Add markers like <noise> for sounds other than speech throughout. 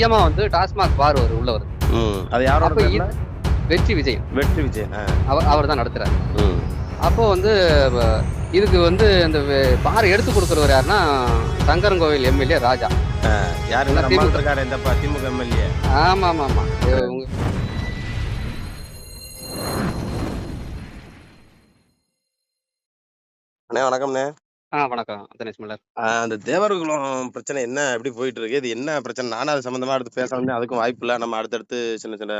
மையமா வந்து டாஸ்மாக் பார் ஒரு உள்ள வருது. அது யாரோட வெற்றி விஜயன். வெற்றி விஜயன். அவர் அவர் தான் நடத்துறாரு. அப்போ வந்து இதுக்கு வந்து அந்த வே- பார் எடுத்து கொடுக்குறவர் யாருன்னா சங்கரங்கோவில் எம்எல்ஏ ராஜா. யாரு? இந்த இருக்காரு இந்த திமுக எம்எல்ஏ. ஆமா ஆமா ஆமா அண்ணே வணக்கம்ண்ணே. ஆ வணக்கம் தினேஷ் மல்லர் ஆ, அந்த தேவர்குலம் பிரச்சனை என்ன எப்படி போயிட்டு இருக்கு இது என்ன பிரச்சனை நானும் அது சம்பந்தமா அடுத்து பேச வந்து அதுக்கும் வாய்ப்பு இல்ல நம்ம அடுத்தடுத்து சின்ன சின்ன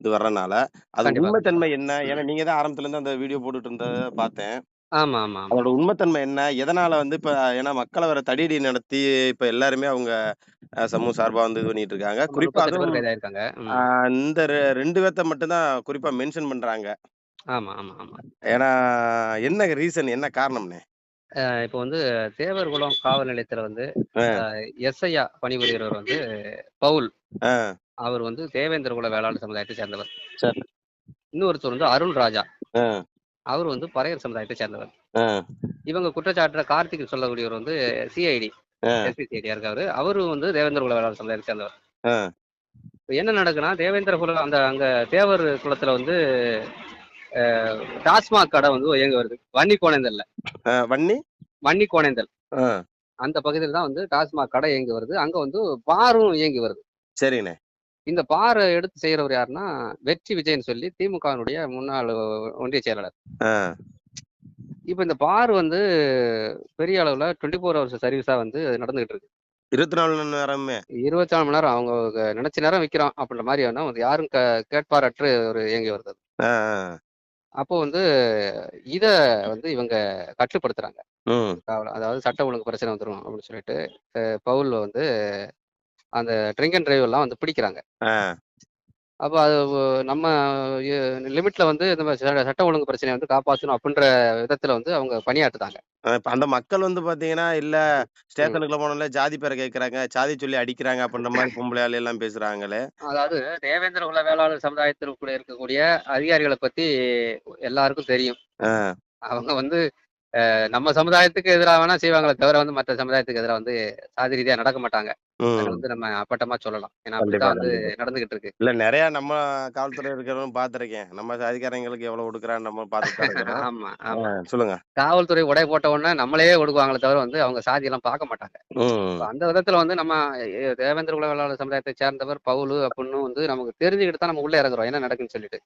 இது வர்றனால அது. உண்மைத்தன்மை என்ன? ஏன்னா நீங்க தான் ஆரம்பத்துல இருந்து அந்த வீடியோ போட்டுட்டு இருந்தத பார்த்தேன். ஆமா ஆமா அதோட உண்மைத்தன்மை என்ன? எதனால வந்து இப்ப ஏன்னா மக்களை வர தடியடி நடத்தி இப்ப எல்லாருமே அவங்க சமூக சார்பா வந்து இது பண்ணிட்டு இருக்காங்க. குறிப்பா அதுவும் இந்த ரெண்டு பேர்த்த மட்டும் தான் குறிப்பா மென்ஷன் பண்றாங்க. ஆமா ஆமா ஆமா. ஏன்னா என்ன ரீசன் என்ன காரணம்னே. இப்போ வந்து தேவர்குளம் காவல் நிலையத்துல வந்து. எஸ்ஐயா பணிபுரியறவர் வந்து பவுல். அவர் வந்து தேவேந்திர குல வேளாளர் சமுதாயத்தை சேர்ந்தவர். சரி. இன்னொருத்தர் வந்து அருள் ராஜா. அவர் வந்து பறையர் சமுதாயத்தை சேர்ந்தவர். இவங்க குற்றச்சாட்டுற கார்த்திக் சொல்லக்கூடியவர் வந்து சிஐடி எஸ்பி சிஐடியா இருக்காரு. அவரு வந்து தேவேந்திர குல வேளாளர் சமுதாயத்தை சேர்ந்தவர். என்ன நடக்குன்னா தேவேந்திர குல அந்த அங்க தேவர் குலத்துல வந்து டாஸ்மாக் கடை வந்து இயங்க வருது. வன்னி கோணேந்தல்ல. வன்னி? வன்னி கோணேந்தல். அந்த பகுதியில் தான் வந்து டாஸ்மாக் கடை இயங்கி வருது. அங்க வந்து பாரும் இயங்கி வருது. சரிண்ணே இந்த பாரை எடுத்து செய்யறவர் யாருன்னா வெற்றி விஜயன் சொல்லி திமுகவினுடைய முன்னாள் ஒன்றிய செயலாளர். இப்போ இந்த பார் வந்து பெரிய அளவுல டுவெண்ட்டி ஃபோர் ஹவர்ஸ் சர்வீஸா வந்து நடந்துகிட்டு இருக்கு. இருபத்தி நாலு மணி நேரமே? இருபத்தி நாலு மணி நேரம் அவங்க நினைச்ச நேரம் விற்கிறோம் அப்படின்ற மாதிரி வந்து யாரும் கேட்பாரற்று ஒரு இயங்கி வருது அப்போ வந்து இத வந்து இவங்க கட்டுப்படுத்துறாங்க. அதாவது சட்ட ஒழுங்கு பிரச்சனை வந்துடும் அப்படின்னு சொல்லிட்டு பவுல் வந்து அந்த ட்ரிங்க் அண்ட் டிரைவ் எல்லாம் வந்து பிடிக்கிறாங்க. அப்போ அது நம்ம லிமிட்ல வந்து இந்த மாதிரி சட்ட- ஒழுங்கு பிரச்சனையை வந்து காப்பாற்றணும் அப்படின்ற விதத்துல வந்து அவங்க பணியாற்றுதாங்க அந்த மக்கள் வந்து பாத்தீங்கன்னா இல்ல ஸ்டேஷனுக்குள்ள போனால ஜாதி பேரை கேக்குறாங்க ஜாதி சொல்லி அடிக்கிறாங்க அப்படின்ற மாதிரி பொம்பளையால எல்லாம் பேசுறாங்களே. அதாவது தேவேந்திர குல வேளாளர் சமுதாயத்திற்குள்ள இருக்கக்கூடிய அதிகாரிகளை பத்தி எல்லாருக்கும் தெரியும். அவங்க வந்து நம்ம சமுதாயத்துக்கு எதிராக வேணா செய்வாங்களே தவிர வந்து மற்ற சமுதாயத்துக்கு எதிராக வந்து சாதி ரீதியா நடக்க மாட்டாங்க. வந்து நம்ம அப்பட்டமா சொல்லலாம். ஏன்னா அப்படிதான் வந்து நடந்துகிட்டு இருக்கு. இல்ல நிறைய நம்ம காவல்துறை இருக்கிறவங்க பாத்திருக்கேன் நம்ம அதிகாரிங்களுக்கு எவ்வளவு கொடுக்குறான்னு நம்ம <laughs> இருக்கிறோம். ஆமா ஆமா. சொல்லுங்க. காவல்துறை உடை போட்ட உடனே நம்மளே ஒடுக்குவாங்களே தவிர வந்து அவங்க சாதி எல்லாம் பார்க்க மாட்டாங்க. அந்த விதத்துல வந்து நம்ம தேவேந்திர குல வேளாளர் சமுதாயத்தை சேர்ந்தவர் பவுலு அப்படின்னு வந்து நமக்கு தெரிஞ்சுக்கிட்டு தான் நம்ம உள்ள இறங்குறோம். என்ன நடக்குன்னு சொல்லிட்டு.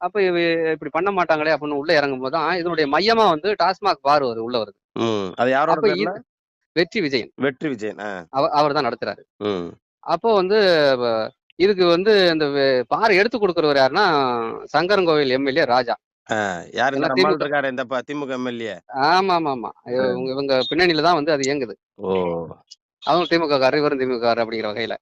அப்ப இப்படி பண்ண மாட்டாங்களே அப்படின்னு உள்ள இறங்கும் போது தான் இதனுடைய மையமா வந்து டாஸ்மாக் பார் வருது உள்ள வருது. அது யாரோட வெற்றி விஜயன். வெற்றி விஜயன் அவர் தான் நடத்துறாரு. அப்போ வந்து இதுக்கு வந்து இந்த பார் எடுத்து கொடுக்குறவர் யாருன்னா சங்கரங்கோவில் எம்எல்ஏ ராஜா. திமுக. இருக்காரு இந்த ப- திமுக எம்எல்ஏ? ஆமா ஆமா ஆமா இவங்க இவங்க பின்னணியில தான் வந்து அது இயங்குது. ஓ. அவங்க திமுக காரர் இவரும் திமுக காரர் அப்படிங்கிற வகையில.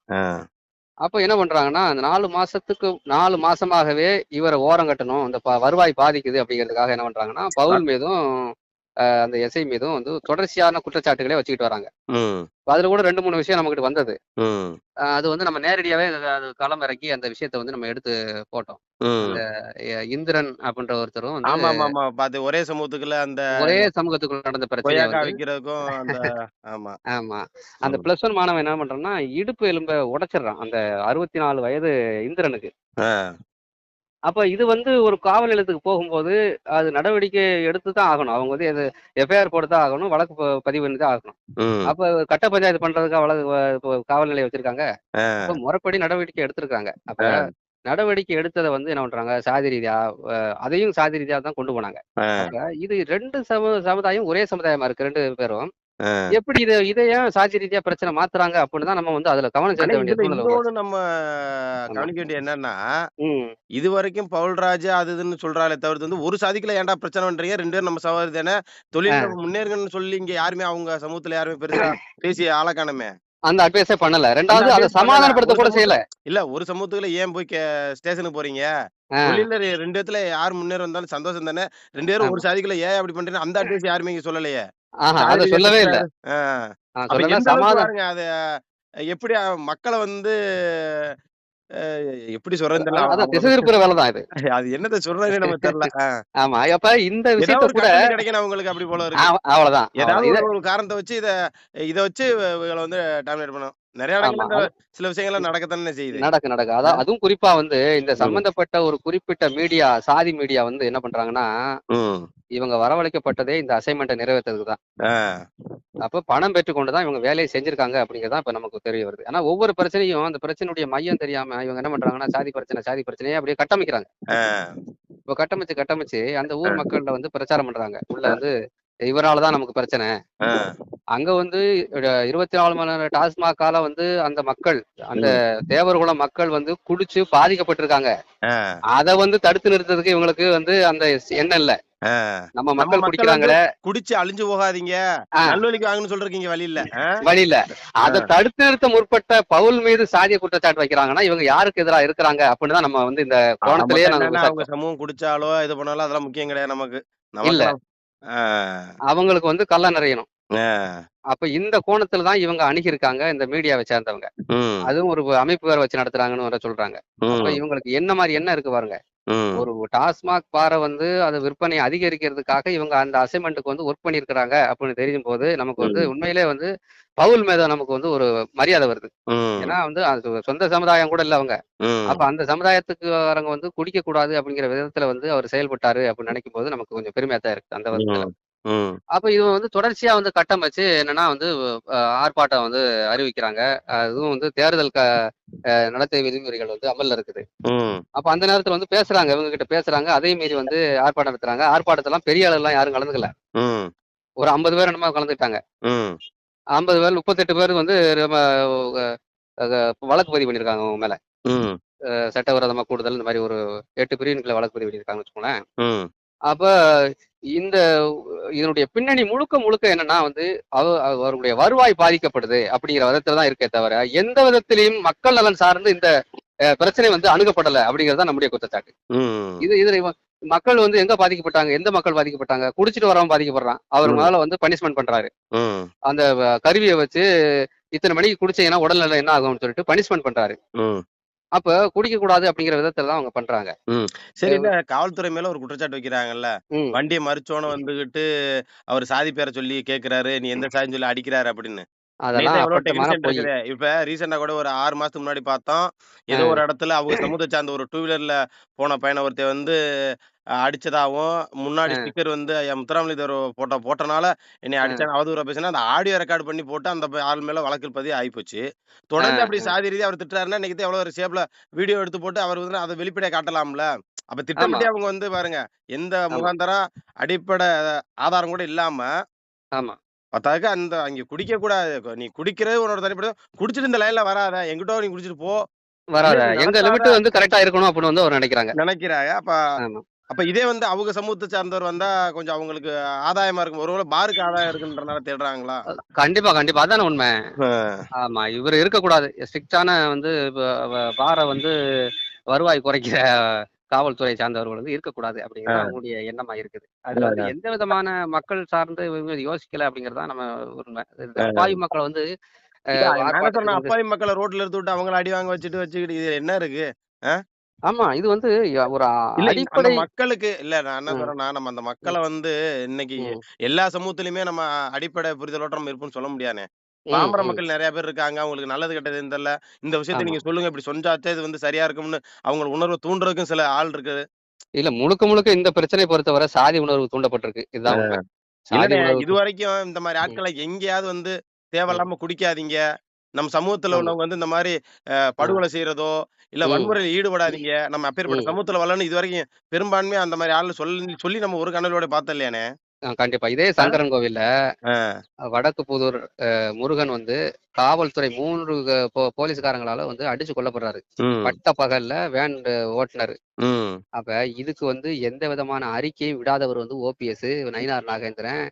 அப்போ என்ன பண்றாங்கன்னா அந்த நாலு மாசத்துக்கு நாலு மாசமாகவே இவரை ஓரம் கட்டணும் இந்த வருவாய் பாதிக்குது அப்படிங்கிறதுக்காக என்ன பண்றாங்கன்னா பவுல் மீதும் அந்த எஸ்ஐ மீதும் வந்து தொடர்ச்சியான குற்றச்சாட்டுகளே வச்சுக்கிட்டு வராங்க. அதுல கூட ரெண்டு மூணு விஷயம் நமக்கிட்ட வந்தது. அது வந்து நம்ம நேரடியாவே அது- களம் இறக்கி அந்த விஷயத்தை வந்து நம்ம எடுத்து போட்டோம். இந்திரன் அப்படின்ற ஒருத்தரும் ஆமா ஆமா ஆமா. பாத்து ஒரே சமூகத்துக்குள்ள அந்த ஒரே சமூகத்துக்குள்ள நடந்த பிரச்சனை ஆமா. ஆமா. அந்த. பிளஸ் ஒன் மாணவன் என்ன பண்றான்னா இடுப்பு எலும்ப உடைச்சிடுறான். அந்த அறுபத்தி நாலு வயது இந்திரனுக்கு. அப்ப இது வந்து ஒரு காவல் நிலையத்துக்கு போகும்போது அது நடவடிக்கை எடுத்து தான் ஆகணும். அவங்க வந்து இது எஃப்ஐஆர் போட்டு தான் ஆகணும் வழக்கு பதிவு பண்ணி தான் ஆகணும் அப்ப கட்ட பஞ்சாயத்து பண்றதுக்காக வழக்கு காவல் நிலையம் வச்சிருக்காங்க. முறைப்படி நடவடிக்கை எடுத்திருக்காங்க. அப்ப. நடவடிக்கை எடுத்ததை வந்து என்ன பண்றாங்க சாதி ரீதியா அதையும் சாதி ரீதியா தான் கொண்டு போனாங்க. இது ரெண்டு சமு சமுதாயம் ஒரே சமுதாயமா இருக்கு ரெண்டு பேரும். எப்படி இதை இதை ஏன் சாதி ரீதியா பிரச்சனை மாத்துறாங்க அப்படின்னு தான் நம்ம வந்து அதுல கவனம் செலுத்த வேண்டிய இதுல சூழ்நிலை உருவாச்சு. இன்னொன்னு நம்ம கவனிக்க வேண்டிய என்னன்னா ம். இது வரைக்கும் பவுல்ராஜ் அது இதுன்னு சொல்றாளே தவிர்த்து வந்து ஒரு சாதிக்குள்ள ஏன்டா பிரச்சனை பண்றீங்க? ரெண்டு பேரும் நம்ம சகோதரி தானே? தொழில் முன்னேறுங்கன்னு சொல்லி இங்க யாருமே அவங்க சமூகத்துல யாருமே பெருசா பேசி ஆளக்கானமே அந்த அட்வைஸே பண்ணல. ரெண்டாவது அதை. சமாதானப்படுத்த கூட செய்யல. இல்ல ஒரு சமூகத்துக்குள்ள ஏன் போய் ஸ்டேஷனுக்கு போறீங்க. தொழில ரெண்டு இடத்துல யார் முன்னேற வந்தாலும் சந்தோஷம் தானே? ரெண்டு பேரும் ஒரு சாதிக்குள்ள ஏன் அப்படி பண்றீங்க அந்த அட்வைஸ் யாருமே இங்க சொல்லலையே. அதை சொல்லவே இல்ல. பாருங்க அது எப்படி மக்களை வந்து எப்படி அதான் திசை திருப்புற வேலை தான் இது. <laughs> அது என்னத்த சொல்றதுன்னு நமக்கு தெரியல. ஆமா அப்ப இந்த விஷயத்த கூட கிடைக்கணும் அவங்களுக்கு அப்படி போல இருக்கு. அவ்வளவுதான் ஏதாவது ஒரு காரணத்தை வச்சு இத இத வச்சு இவங்களை வந்து டாமினேட் பண்ணும் நிறைய சில விஷயங்கள்லாம் நடக்கத்தானே செய்யுது. நடக்கு நடக்கு. அதான் அதுவும் குறிப்பா வந்து இந்த சம்பந்தப்பட்ட ஒரு குறிப்பிட்ட மீடியா சாதி மீடியா வந்து என்ன பண்றாங்கன்னா. இவங்க வரவழைக்கப்பட்டதே இந்த அசைன்மெண்ட்டை நிறைவேற்றுறதுக்கு தான். அப்ப பணம் பெற்றுக்கொண்டு தான் இவங்க வேலையை செஞ்சிருக்காங்க அப்படிங்கிறதா இப்ப நமக்கு தெரிய வருது. ஆனா ஒவ்வொரு பிரச்சனையும் அந்த பிரச்சனையுடைய மையம் தெரியாம இவங்க என்ன பண்றாங்கன்னா சாதி பிரச்சனை சாதி பிரச்சனையே அப்படியே கட்டமைக்கிறாங்க. இப்ப கட்டமைச்சு கட்டமைச்சு அந்த ஊர் மக்கள்ல வந்து பிரச்சாரம் பண்றாங்க. உள்ள வந்து இவராலதான் நமக்கு பிரச்சனை. அங்க வந்து இருபத்தி நாலு மணி நேரம் டாஸ்மாகால வந்து அந்த மக்கள் அந்த தேவர்குல மக்கள் வந்து குடிச்சு பாதிக்கப்பட்டிருக்காங்க. அத வந்து தடுத்து நிறுத்ததுக்கு இவங்களுக்கு வந்து அந்த எண்ணம் இல்ல. நம்ம மக்கள் குடிக்கிறாங்களே குடிச்சு அழிஞ்சு போகாதீங்க. நல்வழிக்கு வாங்கன்னு சொல்றீங்க வழி இல்ல ஆ? வழி இல்ல அதை தடுத்து நிறுத்த முற்பட்ட பவுல் மீது சாதிய குற்றச்சாட்டு வைக்கிறாங்கன்னா இவங்க யாருக்கு எதிரா இருக்கிறாங்க அப்படின்னு தான் நம்ம வந்து இந்த கோணத்திலேயே. சமூகம் குடிச்சாலோ இது பண்ணாலும் அதெல்லாம் முக்கியம் கிடையாது நமக்கு இல்ல. அவங்களுக்கு வந்து கள்ள நிறையணும். அப்ப இந்த கோணத்துல தான் இவங்க அணுகியிருக்காங்க இந்த மீடியாவை சேர்ந்தவங்க. அதுவும் ஒரு அமைப்பு வேற வச்சு நடத்துறாங்கன்னு வேற சொல்றாங்க அப்ப. இவங்களுக்கு என்ன மாதிரி என்ன இருக்கு பாருங்க. ஒரு டாஸ்மாக் பாரை வந்து அது விற்பனை அதிகரிக்கிறதுக்காக இவங்க அந்த அசைன்மெண்ட்டுக்கு வந்து ஒர்க் பண்ணியிருக்கிறாங்க அப்படின்னு தெரியும் போது நமக்கு வந்து உண்மையிலே வந்து பவுல் மேல நமக்கு வந்து ஒரு மரியாதை வருது. ஏன்னா வந்து அது சொந்த சமுதாயம் கூட இல்ல அவங்க. அப்ப அந்த சமுதாயத்துக்கு வரவங்க வந்து குடிக்க கூடாது அப்படிங்கிற விதத்துல வந்து அவர் செயல்பட்டாரு அப்படின்னு நினைக்கும் போது நமக்கு கொஞ்சம் பெருமையா தான் இருக்கு அந்த. ம். அப்ப இது வந்து தொடர்ச்சியா வந்து கட்டமைச்சு என்னன்னா வந்து ஆர்ப்பாட்டம் வந்து அறிவிக்கிறாங்க. அதுவும் வந்து தேர்தல் க நடத்தை விதிமுறைகள் வந்து அமல்ல இருக்குது. அப்ப அந்த நேரத்துல வந்து பேசுறாங்க இவங்க கிட்ட பேசுறாங்க. அதே மீறி வந்து ஆர்ப்பாட்டம் நடத்துறாங்க. ஆர்ப்பாட்டத்தெல்லாம் பெரிய அளவு எல்லாம் யாரும் கலந்துக்கல. ஒரு ஐம்பது பேர் என்னமோ கலந்துக்கிட்டாங்க. ம். ஐம்பது பேர் முப்பத்தெட்டு பேர் வந்து வழக்கு பதிவு பண்ணியிருக்காங்க அவங்க மேல. சட்டவிரோதமா கூடுதல் இந்த மாதிரி ஒரு எட்டு பிரிவின்களை வழக்கு பதிவு பண்ணியிருக்காங்கன்னு வச்சுக்கோங்களேன். அப்ப இந்த இதனுடைய பின்னணி முழுக்க முழுக்க என்னன்னா வந்து அவ- அவருடைய வருவாய் பாதிக்கப்படுது அப்படிங்கிற விதத்துல தான் இருக்கே தவிர எந்த விதத்திலையும் மக்கள் நலன் சார்ந்து இந்த பிரச்சனை வந்து அணுகப்படல அப்படிங்கிறது நம்முடைய குற்றச்சாட்டு. இது இதுல மக்கள் வந்து எங்க பாதிக்கப்பட்டாங்க எந்த மக்கள் பாதிக்கப்பட்டாங்க குடிச்சிட்டு வரவன் பாதிக்கப்படுறான் அவர். மேல வந்து பனிஷ்மெண்ட் பண்றாரு. அந்த கருவியை வச்சு இத்தனை மணிக்கு குடிச்சீங்கன்னா உடல்நிலை என்ன ஆகும்னு சொல்லிட்டு பனிஷ்மெண்ட் பண்றாரு. அப்ப குடிக்க கூடாது அப்படிங்கிற விதத்துல தான் அவங்க பண்றாங்க. சரி இல்ல காவல்துறை மேல ஒரு குற்றச்சாட்டு வைக்கிறாங்கல்ல. வண்டியை மறிச்சோன்னு வந்துகிட்டு அவர் சாதி பேரை சொல்லி கேக்குறாரு நீ எந்த சாதின்னு சொல்லி அடிக்கிறாரு அப்படின்னு. அதெல்லாம். இப்ப ரீசெண்டா கூட ஒரு ஆறு மாசத்துக்கு முன்னாடி பார்த்தோம். ஏதோ ஒரு இடத்துல அவங்க சமூகத்தை சார்ந்த ஒரு டூ வீலர்ல போன பையனை ஒருத்தன் வந்து அடிச்சதாவும் முன்னாடி ஸ்டிக்கர் வந்து என் முத்துராமலிங்கர் போட்டோ போட்டனால என்னை அடிச்சான் அவதூறா பேசினா அந்த ஆடியோ ரெக்கார்ட் பண்ணி போட்டு அந்த ஆள் மேல வழக்கில் பதிவு ஆயிப்போச்சு. தொடர்ந்து அப்படி. சாதி ரீதியா அவர் திட்டுறாருன்னா இன்னைக்கு எவ்வளவு ஒரு ஷேப்ல வீடியோ எடுத்து போட்டு அவர் வந்து அதை வெளிப்படையா காட்டலாம்ல? அப்ப திட்டமிட்டே அவங்க வந்து பாருங்க எந்த. முகாந்தரம் அடிப்படை ஆதாரம் கூட இல்லாம ஆமா. பத்தாக்கு அந்த அங்க குடிக்க கூடாது நீ குடிக்கிறது உன்னோட தனிப்பட்ட குடிச்சிட்டு இந்த லைன்ல வராத. எங்கிட்ட நீ குடிச்சிட்டு போ. வராத. எங்க. லிமிட் வந்து கரெக்டா இருக்கணும் அப்படின்னு வந்து அவர் நினைக்கிறாங்க. நினைக்கிறாங்க. அப்ப அப்ப இதே வந்து அவங்க சமூகத்தை சார்ந்தவர் வந்தா கொஞ்சம் அவங்களுக்கு ஆதாயமா இருக்கும். ஒருவேளை பாருக்கு ஆதாயம் இருக்குன்றனால தேடுறாங்களா? கண்டிப்பா கண்டிப்பா. அதான உண்மை. ஆமா இவர் இருக்கக்கூடாது. ஸ்ட்ரிக்டான வந்து பார வந்து வருவாய் குறைக்கிற காவல்துறை சார்ந்தவர்கள் வந்து இருக்கக்கூடாது அப்படிங்கிறது அவங்களுடைய எண்ணமா இருக்குது. அதுல வந்து எந்த விதமான மக்கள் சார்ந்து யோசிக்கல அப்படிங்கறதா நம்ம உண்மை அப்பாவி மக்களை வந்து அப்பாவி மக்களை ரோட்ல எடுத்து விட்டு அவங்கள அடி வாங்க வச்சுட்டு வச்சுக்கிட்டு இது என்ன இருக்கு? ஆமா இது வந்து ஒரு அடிப்படை மக்களுக்கு இல்ல நான் என்ன. சொல்றேன்னா நம்ம அந்த மக்களை வந்து இன்னைக்கு எல்லா சமூகத்திலுமே நம்ம அடிப்படை புரிதலோட நம்ம இருப்போம்னு சொல்ல முடியாதுனே ம், பாமர ம். மக்கள் நிறைய பேர் இருக்காங்க. அவங்களுக்கு நல்லது கெட்டது தெரியல இந்த விஷயத்தை ஆமா. நீங்க சொல்லுங்க. இப்படி சொன்னாச்சே இது வந்து சரியா இருக்கும்னு அவங்க உணர்வை தூண்டுறதுக்கும் சில ஆள் இருக்கு இல்ல முழுக்க முழுக்க இந்த பிரச்சனை பொறுத்தவரை சாதி உணர்வு தூண்டப்பட்டிருக்கு. இதுதான் உண்மை. சாதி உணர்வு இது வரைக்கும் இந்த மாதிரி ஆட்களை எங்கேயாவது வந்து தேவையில்லாம குடிக்காதீங்க. நம்ம சமூகத்துல ஆமா. உள்ளவங்க வந்து இந்த மாதிரி அஹ், படுகொலை செய்யறதோ இல்ல ம். வன்முறையில் ஈடுபடாதீங்க. நம்ம அப்பேற்பட்ட ம். சமூகத்துல வரலன்னு இது வரைக்கும் பெரும்பான்மையா அந்த மாதிரி ஆளு சொல்லி சொல்லி நம்ம ஒரு கண்ணலோட பார்த்தோம் இல்லையானே கண்டிப்பா. இதே சங்கரன் கோவில்ல வடக்கு புதூர் முருகன் வந்து காவல்துறை மூன்று போலீஸ்காரங்களால வந்து அடிச்சு கொல்லப்படுறாரு. பட்ட பகல்ல வேன் ஓட்டுனர். அப்ப இதுக்கு வந்து எந்த விதமான அறிக்கையும் விடாதவர் வந்து ஓபிஎஸ் நயினார் நாகேந்திரன்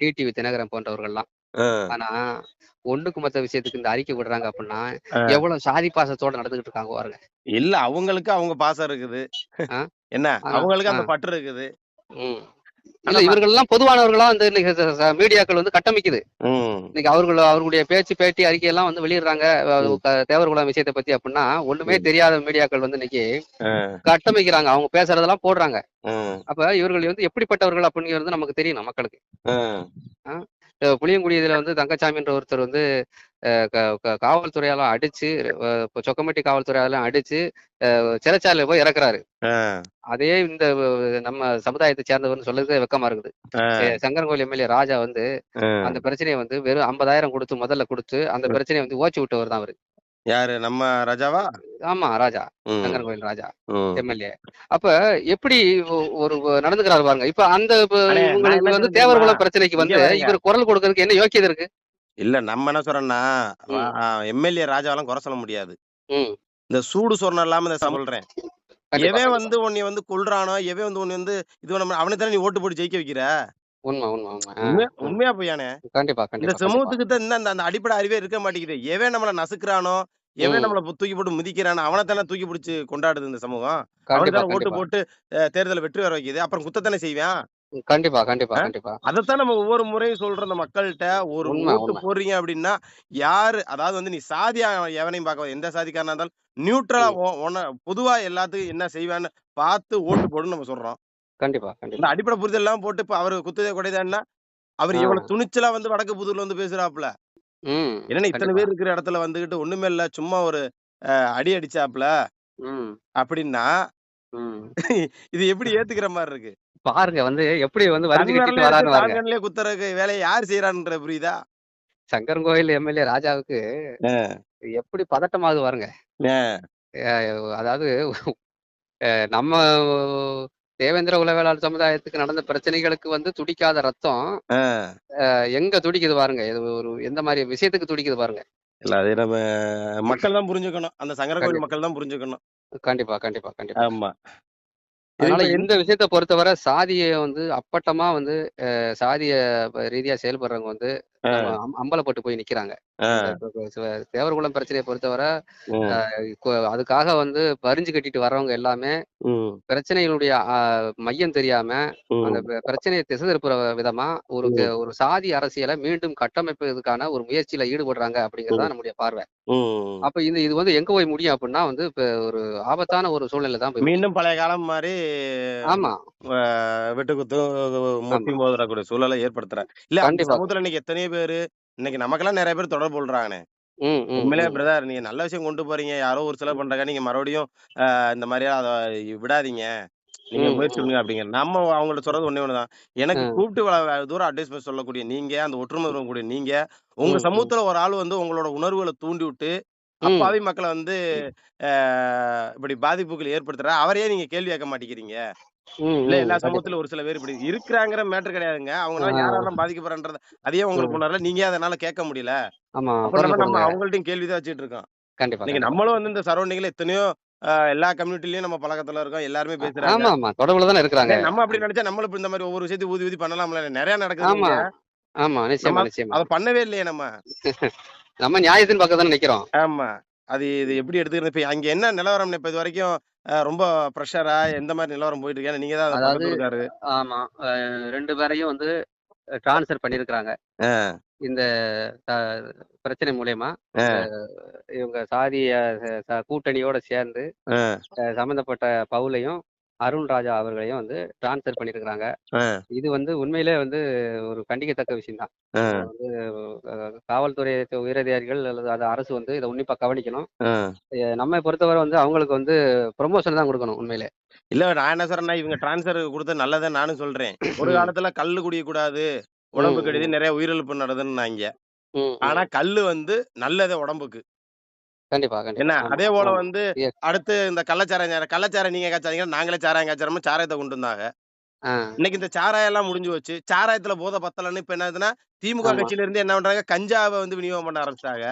டிடிவி தினகரன் போன்றவர்கள்லாம். ஆனா ஒண்ணுக்கு மத்த விஷயத்துக்கு இந்த அறிக்கை விடுறாங்க அப்படின்னா. எவ்வளவு சாதி பாசத்தோட நடந்துகிட்டு இருக்காங்க பாருங்க. இல்ல அவங்களுக்கு அவங்க பாசம் இருக்குது? என்ன? அவங்களுக்கு அந்த. பற்று இருக்குது. இல்ல இவர்கள் எல்லாம் பொதுவானவர்களா வந்து இன்னைக்கு மீடியாக்கள் வந்து கட்டமைக்குது. இன்னைக்கு அவர்கள் அவர்களுடைய பேச்சு பேட்டி அறிக்கை எல்லாம் வந்து வெளியிடுறாங்க. தேவர்குலம் விஷயத்தை பத்தி அப்படின்னா ஒண்ணுமே தெரியாத மீடியாக்கள் வந்து இன்னைக்கு கட்டமைக்கிறாங்க. அவங்க பேசுறதெல்லாம் போடுறாங்க. அப்ப இவர்கள் வந்து எப்படிப்பட்டவர்கள் அப்படிங்கிறது நமக்கு தெரியணும் மக்களுக்கு புளியங்குடி இதுல வந்து தங்கச்சாமின்ற ஒருத்தர் வந்து அஹ் க- க- காவல்துறையால அடிச்சு அஹ் இப்ப சொக்கம்பட்டி காவல்துறையால அடிச்சு சிறைச்சாலையில போய் இறக்குறாரு. அதே இந்த நம்ம சமுதாயத்தை சேர்ந்தவர்னு சொல்றதுக்கு வெக்கமா இருக்குது. சங்கரன்கோயில் எம்எல்ஏ ராஜா வந்து அந்த பிரச்சனையை வந்து வெறும் ஐம்பதாயிரம் கொடுத்து முதல்ல கொடுத்து அந்த பிரச்சனையை வந்து ஓச்சி விட்டவர் தான் அவரு. யாரு? நம்ம ராஜாவா? ஆமா ராஜா. ம், சங்கரன்கோயில் ராஜா. எம்எல்ஏ. அப்ப எப்படி ஒரு நடந்துக்கிறாரு பாருங்க. இப்ப அந்த வந்து தேவர்குல? பிரச்சனைக்கு வந்து. இவர் குரல் கொடுக்கறதுக்கு என்ன யோக்கியதை இருக்கு? இல்ல நம்ம என்ன சொல்றோம்னா ம். எம்எல்ஏ ராஜாவெல்லாம் குறை சொல்ல முடியாது. ம். இந்த சூடு சொரணம் இல்லாம இந்த சொல்றேன். கண்டிப்பா எவன் கண்டிப்பா. வந்து உன்னை வந்து கொல்றானோ எவன் வந்து உன்னை வந்து இது பண்ண அவனை தானே நீ ஓட்டு போட்டு ஜெயிக்க வைக்கிற? உண்மை உண்மை உண்மை. ஆ, உண்மையா. உண்மையா பொய்யானே? கண்டிப்பா இந்த கண்டிப்பா கண்டிப்பா. சமூகத்துக்கு தான் இந்த- அந்த அந்த அடிப்படை அறிவே இருக்க மாட்டேங்குது. எவன் நம்மள நசுக்குறானோ எவன் ம். நம்மள பு- தூக்கி போட்டு மிதிக்கிறானோ அவனை தானே தூக்கி பிடிச்சு கொண்டாடுது இந்த சமூகம். அவனுக்கு கண்டிப்பா தானே ஓட்டு கண்டிப்பா. போட்டு அஹ், தேர்தலை வெற்றி வர வைக்குது. அப்புறம் குத்தத்தானே செய்வான்? கண்டிப்பா கண்டிப்பா? கண்டிப்பா. அதைத்தான் நம்ம ஒவ்வொரு முறையும் சொல்றோம் இந்த மக்கள்கிட்ட ஒரு உண்மை ஓட்டு உண்மை. போடுறீங்க அப்படின்னா யாரு அதாவது வந்து நீ சாதியா எவனையும் பார்க்க எந்த சாதிக்காரனா இருந்தாலும் நியூட்ரலா ம். உன்ன பொதுவா எல்லாத்துக்கும் என்ன செய்வான்னு பார்த்து ஓட்டு போடுன்னு நம்ம சொல்றோம். கண்டிப்பா இந்த கண்டிப்பா அடிப்படை புரிதல் எல்லாம் போட்டு இப்ப அவரு குத்துதே குடையதான்னா அவர் ஆ. எவ்வளவு துணிச்சலா வந்து வடக்கு புதூர்ல வந்து பேசுறாப்புல. ம் என்னன்னா இத்தனை கண்டிப்பா. பேர் இருக்கிற இடத்துல வந்துகிட்டு ஒண்ணுமே இல்ல சும்மா ஒரு அஹ், அடி அடிச்சாப்புல. ம். அப்படின்னா ம். இது எப்படி ஏத்துக்கிற மாதிரி இருக்கு? பாருங்க வந்து எப்படி வந்து வரிஞ்சு கட்டிட்டு வரான்னு பாருங்க. குத்துறதுக்கு வேலையை யார் செய்யறான்ற புரியுதா? சங்கரன்கோயில் எம்எல்ஏ ராஜாவுக்கு எப்படி பதட்டமாகுது பாருங்க. அதாவது நம்ம தேவேந்திர உலகளாளர் சமுதாயத்துக்கு நடந்த பிரச்சனைகளுக்கு வந்து துடிக்காத ரத்தம் எங்க துடிக்குது பாருங்க? இது ஒரு எந்த மாதிரி விஷயத்துக்கு துடிக்குது பாருங்க. இல்ல அது நம்ம மக்கள் தான் புரிஞ்சுக்கணும். அந்த சங்கரகோவில் கண்டிப்பா மக்கள் தான் புரிஞ்சுக்கணும். கண்டிப்பா கண்டிப்பா கண்டிப்பா. ஆமா. அதனால இந்த விஷயத்தை பொறுத்தவரை சாதியை வந்து அப்பட்டமா வந்து சாதிய ரீதியா செயல்படுறவங்க வந்து அம்பலப்பட்டு போய் நிக்கிறாங்க. தேவர்குலம் பிரச்சனையை பொறுத்தவரை அதுக்காக வந்து பறிஞ்சு கட்டிட்டு வர்றவங்க எல்லாமே பிரச்சனைகளுடைய மையம் தெரியாம அந்த பிரச்சனையை திசை திருப்புற விதமா ஒரு ஒரு சாதி அரசியலை மீண்டும் கட்டமைப்பதற்கான ஒரு முயற்சியில ஈடுபடுறாங்க அப்படிங்கறத நம்முடைய பார்வை. அப்ப இந்த இது வந்து எங்க போய் முடியும் அப்படின்னா வந்து ஒரு ஆபத்தான ஒரு சூழ்நிலை தான் மீண்டும் பழைய காலம் மாதிரி ஆமா. வெட்டுக்குத்து முட்டி மோதுறக்கூடிய சூழலை ஏற்படுத்துற இல்ல சமூகத்துல இன்னைக்கு எத்தனையோ பேரு. இன்னைக்கு நமக்கெல்லாம் நிறைய பேர் தொடர்பு கொள்றாங்கண்ணே. ம் ம் உண்மையிலே ம். பிரதர் நீங்க நல்ல விஷயம் கொண்டு போறீங்க. யாரோ ஒரு சிலர் பண்றாங்க நீங்க மறுபடியும் அஹ், இந்த மாதிரி அதை விடாதீங்க. நீங்க ம். முயற்சி ம் பண்ணுங்க அப்படிங்க நம்ம அவங்கள்ட்ட சொல்றது ஒண்ணே ஒண்ணுதான். எனக்கு ம். கூப்பிட்டு வ- தூரம் அட்வைஸ் சொல்லக்கூடிய நீங்க அந்த ஒற்றுமை இருக்கக்கூடிய நீங்க உங்க ம் ம். சமூகத்துல ஒரு ஆள் வந்து உங்களோட உணர்வுகளை தூண்டி விட்டு ம். அப்பாவி மக்களை வந்து அஹ், இப்படி பாதிப்புகள் ஏற்படுத்துற அவரையே நீங்க கேள்வி கேட்க மாட்டேங்கிறீங்க. இல்ல எல்லா சமூகத்துல ஒரு சில பேர் இப்படி இருக்கிறாங்கிற மேட்டர் கிடையாதுங்க. அவங்களால யாரெல்லாம் பாதிக்கப்படுறன்றது அதையே உங்களுக்கு உணரல நீங்க அதனால கேட்க முடியல? நம்ம அவங்கள்ட்டையும் கேள்விதான் வச்சுட்டு இருக்கோம். கண்டிப்பா கண்டிப்பா. நம்மளும் வந்து இந்த சரௌண்டிங்ல எத்தனையோ எல்லா கம்யூனிட்டிலயும் நம்ம பழக்கத்துல இருக்கோம். எல்லாருமே பேசுறாங்க. ஆமா ஆமா. தொடர்புல தானே இருக்கிறாங்க. ஏன் நம்ம அப்படி நினைச்சா நம்மளும் இந்த மாதிரி ஒவ்வொரு விஷயத்தையும் ஊதி ஊதி பண்ணலாம்ல. நிறைய நடக்குது ஆமா. நிச்சயமா நிச்சயமா. அதை பண்ணவே இல்லையே நம்ம. நம்ம நியாயத்தின் பக்கம் தானே நிக்கிறோம். ஆமா. அது இது எப்படி எடுத்துக்கிறது? இப்ப அங்க என்ன நிலவரம் இப்ப இது வரைக்கும் ரொம்ப ப்ரெஷரா எந்த மாதிரி நிலவரம் போயிட்டு இருக்கு நீங்க தான் அதை அதாவது ஆமா. ரெண்டு பேரையும் வந்து டிரான்ஸ்ஃபர் பண்ணியிருக்கிறாங்க. அஹ், இந்த பிரச்சனை மூலயமா. இவங்க சாதிய கூட்டணியோட சேர்ந்து சம்பந்தப்பட்ட பவுலையும் அருண் ராஜா அவர்களையும் வந்து டிரான்ஸ்ஃபர் பண்ணியிருக்கிறாங்க அஹ், இது வந்து உண்மையிலே வந்து ஒரு கண்டிக்கத்தக்க விஷயம் தான் வந்து காவல்துறை உயரதிகாரிகள் அல்லது அது அரசு வந்து இதை உன்னிப்பா கவனிக்கணும். நம்மை பொறுத்தவரை வந்து அவங்களுக்கு வந்து ப்ரொமோஷன் தான் கொடுக்கணும் உண்மையிலே. இல்ல நான் என்ன சொல்றேன்னா இவங்க டிரான்ஸ்ஃபர் கொடுத்தது நல்லதை நானும் சொல்றேன். ஒரு காலத்துல கல்லு குடிக்க கூடாது உடம்பு கெடுதி நிறைய உயிரிழப்பு நடதுன்னாங்க ம். ஆனா கல்லு வந்து நல்லது உடம்புக்கு. கண்டிப்பா கண்டிப்பா. என்ன? அதே போல வந்து அடுத்து இந்த கள்ளச்சாராயம் கள்ளச்சாரம் நீங்க காய்ச்சாதீங்க நாங்களே சாராயம் காய்ச்சறோம் சாராயத்தை கொண்டு வந்தாங்க. இன்னைக்கு இந்த சாராயம் எல்லாம் முடிஞ்சு வச்சு சாராயத்துல போதை பத்தலன்னு இப்ப என்ன திமுக கட்சியில இருந்து என்ன பண்றாங்க கஞ்சாவை வந்து விநியோகம் பண்ண ஆரம்பிச்சிட்டாங்க.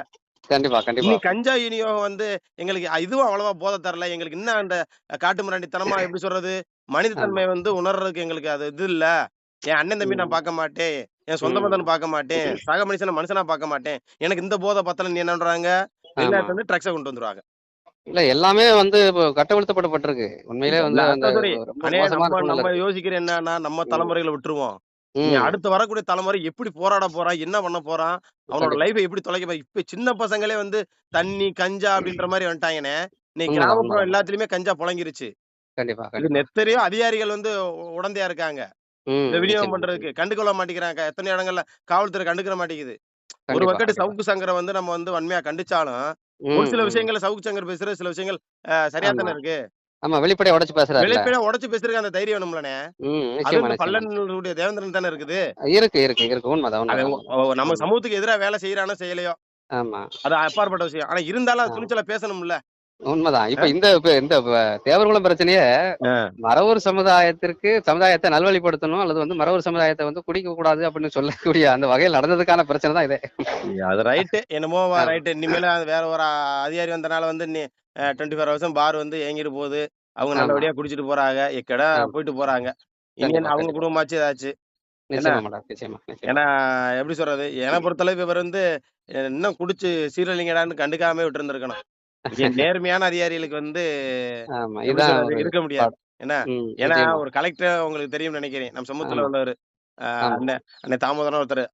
கண்டிப்பா கண்டிப்பா. கஞ்சா விநியோகம் வந்து எங்களுக்கு இதுவும் அவ்வளவா போதை தரல. எங்களுக்கு இன்னும் அந்த காட்டு மிராண்டித்தனமா எப்படி சொல்றது மனிதத்தன்மை வந்து உணர்றதுக்கு எங்களுக்கு அது இது இல்ல. என் அண்ணன் தம்பி நான் பார்க்க மாட்டேன். என் சொந்த ம். பந்தன் பார்க்க மாட்டேன். சக மனுஷனை மனுஷனா பார்க்க மாட்டேன். எனக்கு இந்த போதை பத்தல நீ என்ன பண்றாங்க? ஆமா வெளிநாட்டுல இருந்து ட்ரக்ஸை கொண்டு வந்துருவாங்க. இல்ல எல்லாமே வந்து இப்போ கட்டவிழ்த்தப்பட்டிருக்கு உண்மையிலே வந்து நம்ம யோசிக்கிற என்னன்னா நம்ம தலைமுறைகளை விட்டுருவோம். அடுத்து வரக்கூடிய தலைமுறை எப்படி போராட போறான் என்ன பண்ண போறான் அவனோட லைஃபை எப்படி தொலைக்க இப்ப சின்ன பசங்களே வந்து தண்ணி கஞ்சா அப்படின்ற மாதிரி வந்துட்டாங்கண்ணே இன்னைக்கு கிராமப்புறம் எல்லாத்துலயுமே கஞ்சா புழங்கிருச்சு. கண்டிப்பா இது நெத்தரையோ அதிகாரிகள் வந்து உடந்தையா இருக்காங்க. இந்த விநியோகம் பண்றதுக்கு கண்டுகொள்ள மாட்டேங்கிறாங்க. எத்தனை இடங்கள்ல காவல்துறை கண்டுக்கிற மாட்டேங்குது. ஒரு கண்டிப்பா சவுக்கு சங்கரை வந்து நம்ம வந்து வன்மையா கண்டிச்சாலும் ஒரு ம் சில ம் விஷயங்கள்ல சவுக்கு சங்கர் பேசுற சில விஷயங்கள் சரியா ஆமா. தானே இருக்கு? ஆமா வெளிப்படையா உடைச்சு பேசுறாருல. வெளிப்படையா உடைச்சு பேசுறதுக்கு அந்த தைரியம் வேணும்லண்ணே. ம் அது நிச்சயமா இந்த நிச்சயமா பல்லனுடைய தேவேந்திரன் தானே இருக்குது? இருக்கு இருக்கு இருக்கு. உண்மைதான் அவன் உண்மைதான். ஒ- ஒ- நம்ம சமூகத்துக்கு எதிரா வேலை செய்யறானோ செய்யலையோ. ஆமா. அது அப்பாற்பட்ட விஷயம். ஆனா இருந்தாலும் அது ஆ. துணிச்சலா பேசணும்ல. உண்மைதான். இப்ப இந்த இந்த தேவர்குளம் பிரச்சனையே மறவர் சமுதாயத்திற்கு சமுதாயத்தை நல்வழிப்படுத்தணும் அல்லது வந்து மறவர் சமுதாயத்தை வந்து குடிக்க கூடாது அப்படின்னு சொல்லக்கூடிய அந்த வகையில் நடந்ததுக்கான பிரச்சனை தான் இது. அது ரைட்டு என்னமோ ரைட்டு இனிமேல வேற ஒரு அதிகாரி வந்தனால வந்து டுவெண்ட்டி ஃபோர் ஹவர்ஸும் பார் வந்து இயங்கிட்டு போகுது. அவங்க நல்லபடியா குடிச்சிட்டு போறாங்க. எக்கடா போயிட்டு போறாங்க. இனி கண்டிப்பா என்ன அவங்க குடும்பமாச்சு ஏதாச்சு. ஏன்னா எப்படி சொல்றது? என்னை பொறுத்தளவு இவர் வந்து இன்னும் குடிச்சு சீரழிங்கடான்னு கண்டுக்காம விட்டு இருந்திருக்கணும் நேர்மையான அதிகாரிகளுக்கு வந்து இருக்க முடியாது. என்ன ஏன்னா ஒரு கலெக்டர் உங்களுக்கு தெரியும் நினைக்கிறேன். நம்ம சமூகத்துல உள்ளவர் அண்ணன் தாமோதரம் ஒருத்தர்.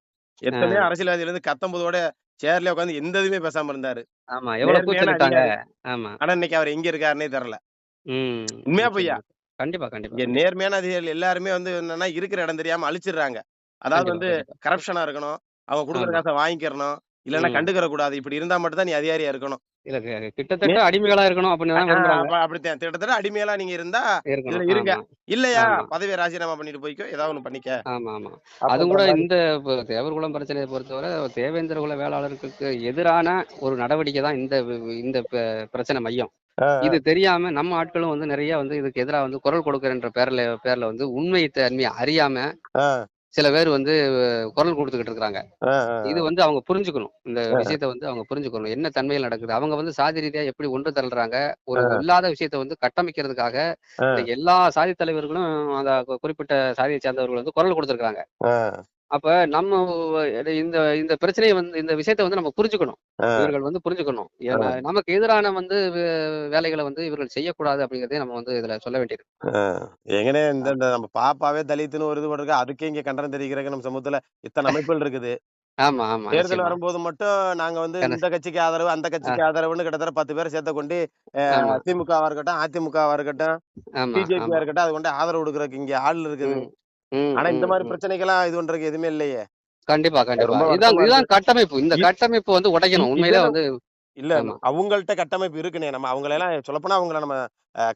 எத்தனையோ அரசியல்வாதிகள் வந்து கத்தம்போதோட சேர்ல உட்காந்து எந்த இதுவுமே பேசாம இருந்தாரு. ஆமா ஆனா இன்னைக்கு அவர் எங்க இருக்காருன்னே தெரியல உண்மையா பொய்யா? கண்டிப்பா கண்டிப்பா நேர்மையான அதிகாரிகள் எல்லாருமே வந்து என்னன்னா இருக்கிற இடம் தெரியாம அழிச்சிடுறாங்க. அதாவது வந்து கரப்ஷனா இருக்கணும். அவங்க கொடுக்குற காசை வாங்கிக்கிறணும். இல்லைன்னா கண்டுக்கிற கூடாது இப்படி இருந்தா மட்டும் தான் நீ அதிகாரியா இருக்கணும். இல்ல கிட்டத்தட்ட அடிமைகளா இருக்கணும் அப்படின்னு அப்படித்தான். திட்டத்தட்ட அடிமையெல்லாம் நீங்க இருந்தா இருங்க. இல்லையா? பதவியை ராஜினாமா பண்ணிட்டு போய்க்கோ. ஏதாவது ஒண்ணு பண்ணிக்க. ஆமா ஆமா. அதுவும் கூட இந்த தேவர்குளம் பிரச்சனையை பொறுத்தவரை தேவேந்திர குல வேளாளருக்கு எதிரான ஒரு நடவடிக்கை தான் இந்த இந்த பிரச்சனை மையம். இது தெரியாம நம்ம ஆட்களும் வந்து நிறைய வந்து இதுக்கு எதிராக வந்து குரல் கொடுக்கறன்ற பேர்ல பேர்ல வந்து உண்மை தன்மையை அறியாம சில பேர் வந்து குரல் கொடுத்துக்கிட்டு ஆஹ் இது வந்து அவங்க புரிஞ்சுக்கணும். இந்த விஷயத்த வந்து அவங்க புரிஞ்சுக்கணும். என்ன தன்மையில் நடக்குது? அவங்க வந்து சாதி ரீதியா எப்படி ஒன்று தள்ளுறாங்க? ஒரு இல்லாத விஷயத்த வந்து கட்டமைக்கிறதுக்காக எல்லா சாதி தலைவர்களும் அந்த குறிப்பிட்ட சாதியை சேர்ந்தவர்கள் வந்து குரல் கொடுத்துருக்காங்க அப்ப நம்ம இந்த இந்த பிரச்சனையை வந்து இந்த விஷயத்தை வந்து நம்ம புரிஞ்சுக்கணும். இவர்கள் வந்து புரிஞ்சுக்கணும். நமக்கு எதிரான வந்து வேலைகளை வந்து இவர்கள் செய்யக்கூடாது அப்படிங்கறதே நம்ம வந்து இதுல சொல்ல வேண்டியது. எங்கனே இந்த நம்ம பாப்பாவே தலித்துன்னு ஒரு இது போட்டிருக்கு அதுக்கே இங்க கண்டனம் தெரிவிக்கிறதுக்கு நம்ம சமூகத்துல இத்தனை அமைப்புகள் இருக்குது. ஆமா ஆமா தேர்தல் வரும்போது மட்டும் நாங்க வந்து இந்த கட்சிக்கு ஆதரவு அந்த கட்சிக்கு ஆதரவுன்னு கிட்டத்தட்ட பத்து பேரை சேர்த்த கொண்டு அஹ், ஆமா. திமுகவா இருக்கட்டும் அதிமுகவா இருக்கட்டும் பிஜேபியா இருக்கட்டும் அது கொண்டு ஆதரவு கொடுக்கறதுக்கு இங்க ஆள் இருக்குது. ஆனா இந்த மாதிரி ம். பிரச்சனைக்கெல்லாம் இது பண்றதுக்கு எதுவுமே இல்லையே. கண்டிப்பா கண்டிப்பா. இதான் இதுதான் கட்டமைப்பு. இந்த கட்டமைப்பு வந்து உடைக்கணும். உண்மையிலே வந்து இல்ல அவங்கள்ட்ட கட்டமைப்பு இருக்குனே. நம்ம அவங்கள எல்லாம் சொல்லப்போனா அவங்கள நம்ம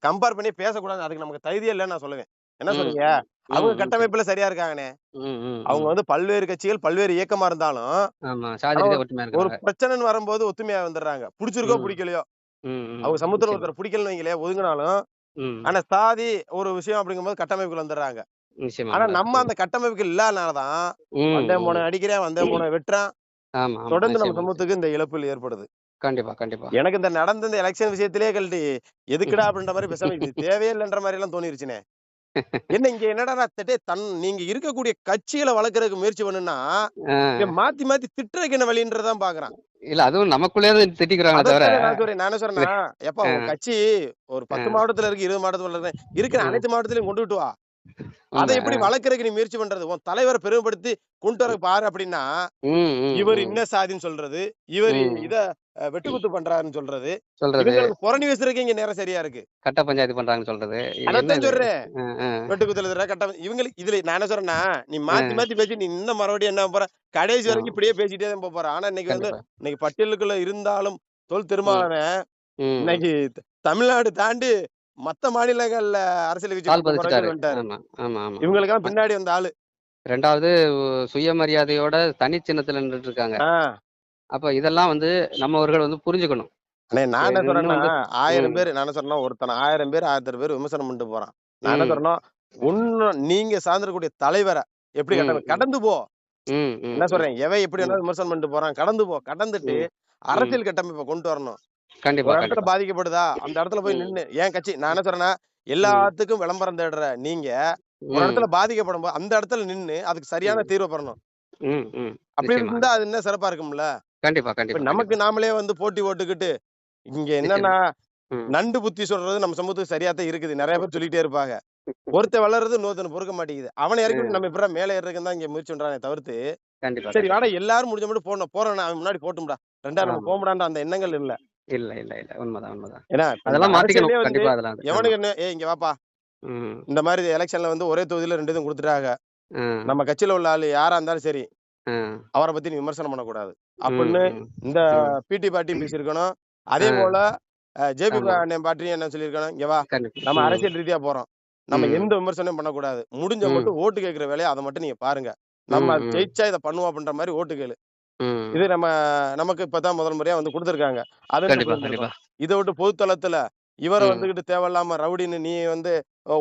கம்பேர் பண்ணி பேசக்கூடாது. அதுக்கு நமக்கு தகுதியே இல்லைன்னு நான் சொல்லுவேன். என்ன சொல்றீங்க? அவங்க கட்டமைப்புல சரியா இருக்காங்கண்ணே அவங்க வந்து பல்வேறு கட்சிகள் பல்வேறு இயக்கமா இருந்தாலும் ஒரு பிரச்சனைன்னு வரும்போது ஒத்துமையா வந்துடுறாங்க. பிடிச்சிருக்கோ பிடிக்கலையோ. அவங்க நிச்சயமா. ஒருத்தர் பிடிக்கலன்னு வைங்களேன் ஒதுங்கினாலும் ஆனா சாதி ஒரு விஷயம் அப்படிங்கும்போது கட்டமைப்புகள் வந்துடுறாங்க. ஆனா நம்ம அந்த கட்டமைப்புகள் இல்லாதனாலதான் ம். போன அடிக்கிறேன் வந்தேன் போன வெட்டுறான். தொடர்ந்து நம்ம சமூகத்துக்கு இந்த இழப்புகள் ஏற்படுது. கண்டிப்பா கண்டிப்பா. எனக்கு இந்த நடந்த இந்த எலெக்ஷன் விஷயத்திலேயே கழட்டி எதுக்குடா <laughs> அப்படின்ற மாதிரி பேசாம தேவையே இல்லைன்ற மாதிரி எல்லாம் தோணிருச்சுனே. <laughs> என்ன இங்க என்னடா தட்டே தன் நீங்க இருக்கக்கூடிய கட்சிகளை வளர்க்கறதுக்கு முயற்சி பண்ணுனா மாத்தி மாத்தி திட்டுறதுக்கு என்ன வழின்றதான் பாக்குறான். இல்ல அதுவும் நமக்குள்ளே தான் திட்டிக்கிறாங்களே தவிர. நான் சொல்றேன் <laughs> எப்பா கட்சி ஒரு பத்து மாவட்டத்துல இருக்கு இருபது மாவட்டத்துல இருக்கு. இருக்கிற அனைத்து மாவட்டத்திலையும் கொண்டுட்டு வா. அதை எப்படி. வளர்க்கறதுக்கு நீ முயற்சி பண்றது? உன் தலைவரை பெருமைப்படுத்தி கொண்டு வர பாரு அப்படின்னா இவர் ம் இன்ன சாதின்னு சொல்றது இவர் இத வெட்டுக்குத்து பண்றாருன்னு சொல்றது. சொல்றது. புறணி பேசுறதுக்கு இங்க நேரம் சரியா இருக்கு. கட்ட பஞ்சாயத்து பண்றாங்கன்னு சொல்றது. என்ன இது சொல்றேன். வெட்டுக்குத்துல இருக்கிற கட்டம் இவங்களுக்கு இதுல நான் என்ன சொல்றேன்னா நீ மாத்தி மாத்தி பேசி நீ இன்னும் மறுபடியும் என்ன போற? கடைசி வரைக்கும் இப்படியே பேசிட்டே தான் போற. ஆனா இன்னைக்கு வந்து இன்னைக்கு பட்டியலுக்குள்ள இருந்தாலும் தொல் திருமாவளவன் இன்னைக்கு தமிழ்நாடு தாண்டி மத்த மாநிலங்கள்ல அரசியல் கட்சி இவங்களுக்கெல்லாம் பின்னாடி வந்த ஆளு. ரெண்டாவது சுயமரியாதையோட தனி சின்னத்துல நின்றுட்டு இருக்காங்க அப்ப இதெல்லாம் வந்து நம்மவர்கள் வந்து புரிஞ்சுக்கணும். நான் என்ன சொல்றேன்னா ஆயிரம் பேர் நான் சொல்றேன்னா ஒருத்தன் ஆயிரம் பேர் ஆயிரத்தி பேர் விமர்சனம் பண்ணிட்டு போறான். நான் என்ன சொல்றேன்னா ஒன்னு நீங்க சார்ந்திருக்கக்கூடிய தலைவரை எப்படி கடந்து போ. என்ன சொல்றேன் எவன் எப்படி விமர்சனம் பண்ணிட்டு போறான்? கடந்து போ. கடந்துட்டு அரசியல் கட்டமைப்பை கொண்டு வரணும். கண்டிப்பா ஒரு இடத்துல பாதிக்கப்படுதா? அந்த இடத்துல போய் நின்னு. ஏன் கட்சி? நான் என்ன சொல்றேன்னா எல்லாத்துக்கும் விளம்பரம் தேடுற நீங்க ஒரு இடத்துல பாதிக்கப்படும் போது அந்த இடத்துல நின்னு அதுக்கு சரியான தீர்வு பெறணும். அப்படி இருந்தா அது இன்னும் சிறப்பா இருக்கும்ல? கண்டிப்பா கண்டிப்பா நமக்கு நாமளே வந்து போட்டி போட்டுக்கிட்டு இங்க என்னன்னா நண்டு புத்தி சொல்றது நம்ம சமூகத்துக்கு சரியா தான் இருக்குது. நிறைய பேர் சொல்லிட்டே இருப்பாங்க. ஒருத்தன் வளர்றது இன்னொருத்தன் பொறுக்க மாட்டேங்குது. அவனை இறக்கி நம்ம இப்ப மேலே ஏறதுக்கு தான் இங்க முயற்சி பண்றானே தவிர்த்து சரி வாடா எல்லாரும் முடிஞ்ச மட்டும் போடணும். போறேன் அவன் முன்னாடி போட்டும்டா. ரெண்டா நம்ம போகமுடான்ற அந்த எண்ணங்கள் இல்ல. இல்ல இல்ல இல்ல உண்மைதான் உண்மைதான் ஏன்னா அதெல்லாம் மாத்திக்கணும் கண்டிப்பா அதெல்லாம் எவனுக்கு என்ன ஏ இங்க வாப்பா இந்த மாதிரி எலெக்ஷன்ல வந்து ஒரே தொகுதியில ரெண்டு இதுவும் கொடுத்துட்டாங்க நம்ம கட்சியில உள்ள ஆளு யாரா இருந்தாலும் சரி அவரை பத்தி நீ விமர்சனம் பண்ணக்கூடாது அப்படின்னு இந்த. பிடி பாட்டி பேசியிருக்கணும் அதே. போல ஜேபி. அண்ணன் பாட்டியும் என்ன சொல்லியிருக்கணும் இங்க வா. நம்ம. அரசியல் ரீதியா போறோம் நம்ம. எந்த விமர்சனமும் பண்ணக்கூடாது முடிஞ்ச. மட்டும் ஓட்டு கேட்கிற வேலையை அதை மட்டும் நீங்க பாருங்க நம்ம. ஜெயிச்சா இதை பண்ணுவோம் அப்படின்ற மாதிரி ஓட்டு கேளு. இது நம்ம நமக்கு இப்பதான் முதல் முறையா வந்து கொடுத்துருக்காங்க அது இதை விட்டு பொதுத்தளத்துல இவரை. வந்துகிட்டு தேவையில்லாம ரவுடின்னு நீ வந்து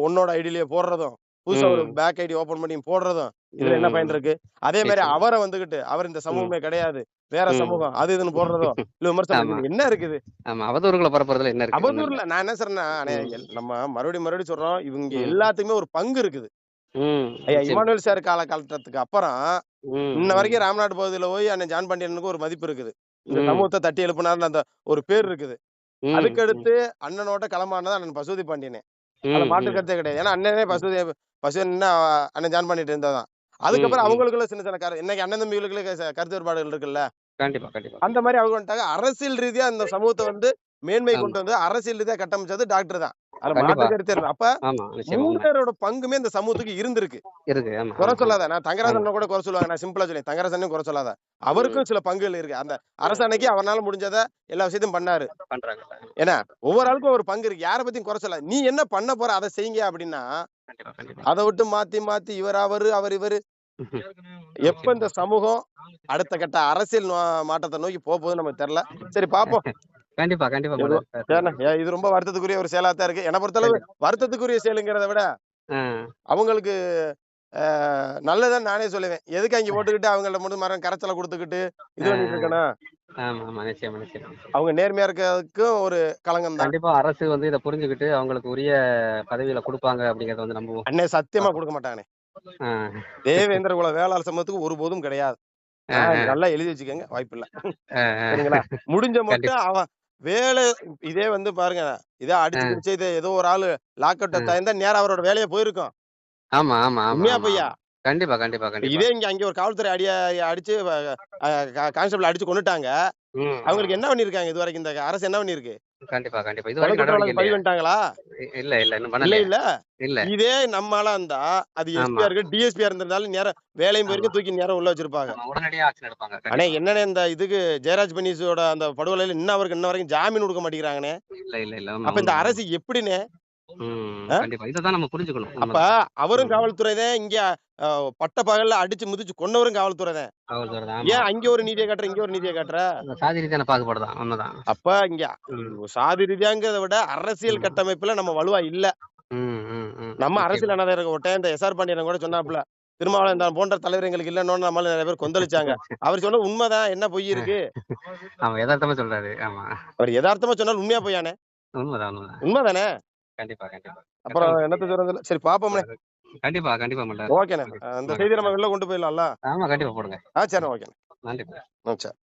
உன்னோட ஐடியிலேயே போடுறதும் புதுசா ஒரு. பேக் ஐடி ஓபன் பண்ணி போடுறதும் இதுல என்ன. பயன் இருக்கு அதே மாதிரி. அவரை வந்துகிட்டு அவர் இந்த சமூகமே கிடையாது வேற. சமூகம் அது இதுன்னு போடுறதோ இல்ல விமர்சனம் என்ன இருக்குது ஆமா அவதூறுகளை பரப்புறதுல என்ன இருக்கு. அவதூறுல நான் என்ன சொல்றேன்னா நம்ம மறுபடியும் மறுபடியும் சொல்றோம் இவங்க. எல்லாத்துக்குமே ஒரு பங்கு இருக்குது. ஐயா. இமானுவேல் சார் கால காலத்துக்கு அப்புறம். இன்ன. வரைக்கும் ராம்நாட் பகுதியில போய் அண்ணன் ஜான் பாண்டியனுக்கு ஒரு மதிப்பு இருக்குது இந்த. சமூகத்தை தட்டி எழுப்பினார்னு அந்த ஒரு பேர் இருக்குது ம். அதுக்கு அடுத்து அண்ணனோட களமானது அண்ணன் பசுபதி பாண்டியனே ம். மாற்று. கருத்தே கிடையாது ஏன்னா அண்ணனே பசுபதி பசுன்னா அண்ணன் ஜான் பண்ணிட்டு இருந்ததான் அதுக்கப்புறம். அவங்களுக்குள்ள சின்ன சின்ன கரு இன்னைக்கு அண்ணன் தம்பிகளுக்குள்ள கருத்து வேறுபாடுகள் இருக்குல்ல கண்டிப்பா கண்டிப்பா அந்த மாதிரி அவங்க வந்துட்டாங்க அரசியல் ரீதியா இந்த சமூகத்தை வந்து மேன்மை. கொண்டு வந்து அரசியல் ரீதியா கட்டமைச்சது டாக்டர் தான் அப்ப மூணு. பேரோட பங்குமே இந்த சமூகத்துக்கு இருந்திருக்கு. இருக்கு குறை சொல்லாத நான் தங்கராசன் கூட குறை சொல்லுவாங்க. நான் சிம்பிளா சொல்லி தங்கராசனையும் குறை சொல்லாத. அவருக்கும் சில பங்குகள் இருக்கு. அந்த அரசாணைக்கு அவரால முடிஞ்சத எல்லா விஷயத்தையும் பண்ணாரு. பண்றாங்க. ஏன்னா ஒவ்வொரு ஆளுக்கும் ஒரு பங்கு இருக்கு. யாரை பத்தியும் குறை சொல்லாத. நீ என்ன பண்ண போற அதை செய்யுங்க அப்படின்னா அதை விட்டு மாத்தி மாத்தி இவர் அவரு அவர் இவரு. எப்ப இந்த சமூகம் அடுத்த கட்ட அரசியல் மாற்றத்தை நோக்கி போக போகுது நமக்கு தெரியல. சரி பாப்போம். கண்டிப்பா கண்டிப்பா இது ரொம்ப வருத்தத்துக்குரிய ஒரு செயலா தான் இருக்கு. என்னை பொறுத்தளவு வருத்தத்துக்குரிய செயலுங்கிறத விட அவங்களுக்கு அஹ், நல்லதுதான் நானே சொல்லுவேன். எதுக்கு அங்க போட்டுக்கிட்டு அவங்கள்ட்ட மட்டும் மரம் கரைச்சலை கொடுத்துக்கிட்டு இது பண்ணிட்டு இருக்கணும்? அவங்க நேர்மையா இருக்கிறதுக்கும் ஒரு களங்கம் தான். கண்டிப்பா அரசு வந்து இதை புரிஞ்சுக்கிட்டு அவங்களுக்கு உரிய பதவியில கொடுப்பாங்க அப்படிங்கறத வந்து நம்புவோம். அண்ணே சத்தியமா கொடுக்க மாட்டானே தேவேந்திர குல வேளாளர் சமூகத்துக்கு ஒருபோதும் கிடையாது. நல்லா எழுதி வச்சுக்கோங்க வாய்ப்பு இல்ல. சரிங்களா? முடிஞ்ச மட்டும் அவன் வேலை இதே வந்து பாருங்க. இதே அடிச்சு. பிடிச்சு இது ஏதோ ஒரு ஆளு லாக் அவுட் தயந்தா நேரம் அவரோட வேலையை போயிருக்கும். ஆமா ஆமா உண்மையா ஆமா. கண்டிப்பா கண்டிப்பா கண்டிப்பா. இதே இங்க அங்க ஒரு காவல்துறை அடிய அடிச்சு கான்ஸ்டபிள் அடிச்சு கொண்டுட்டாங்க அவங்களுக்கு என்ன பண்ணிருக்காங்க இது வரைக்கும் இந்த அரசு என்ன பண்ணிருக்கு? கண்டிப்பா கண்டிப்பா. இது இல்ல இல்ல இன்னும் பண்ணல. இல்ல இல்ல. இதே நம்மளா இருந்தா அது. எஸ்பியா இருக்கு டிஎஸ்பியா இருந்திருந்தாலும் நேரம் வேலையும் போயிருக்கும் தூக்கி நேரம் உள்ள வச்சிருப்பாங்க. உடனடியா ஆக்ஷன் எடுப்பாங்க அண்ணே. என்னண்ணே இந்த இதுக்கு ஜெயராஜ் பெனிஸோட அந்த படுகொலையில இன்ன அவருக்கு இன்ன வரைக்கும் ஜாமீன் கொடுக்க மாட்டேங்கிறாங்கண்ணே. இல்ல இல்ல இல்ல. அப்ப இந்த அரசு எப்படிண்ணே ம், ஆ? கண்டிப்பா. இதான் நம்ம புரிஞ்சுக்கணும். அப்ப அவரும் காவல்துறை தான் இங்க பட்ட பகல்ல அடிச்சு முதிச்சு கொன்னவரும் காவல்துறை தான். ஏன் ஆமா. அங்க ஒரு நீதியை காட்டுற இங்க ஒரு நீதியை காட்டுற? சாதி ரீதியான அப்ப இங்க சாதி ரீதியாங்கிறத விட அரசியல். கட்டமைப்புல நம்ம வலுவா இல்ல. ம், ம், ம். நம்ம. அரசியல் இருக்க ஒட்டே இந்த எஸ்ஆர் பாண்டியன் கூட சொன்னாப்புல திருமாவளவன் தான் போன்ற தலைவர் எங்களுக்கு இல்லைன்னு நம்மள நிறைய பேர் கொந்தளிச்சாங்க. <laughs> அவர் சொன்ன உண்மைதான் என்ன பொய் இருக்கு? ஆமா யதார்த்தமா சொல்றாரு. ஆமா. அவர் யதார்த்தமா சொன்னாலும் உண்மையா பொய்யானே? உண்மைதானே கண்டிப்பா கண்டிப்பா. அப்புறம் என்னத்த சொல்றது? சரி பாப்போம்ண்ணே கண்டிப்பா கண்டிப்பா ஓகேண்ணே. அந்த செய்தி நம்ம வெளில கொண்டு போயிடலாம்ல? ஆமா கண்டிப்பா போடுங்க. ஆ சரி ஓகேண்ணே. நன்றி சரி.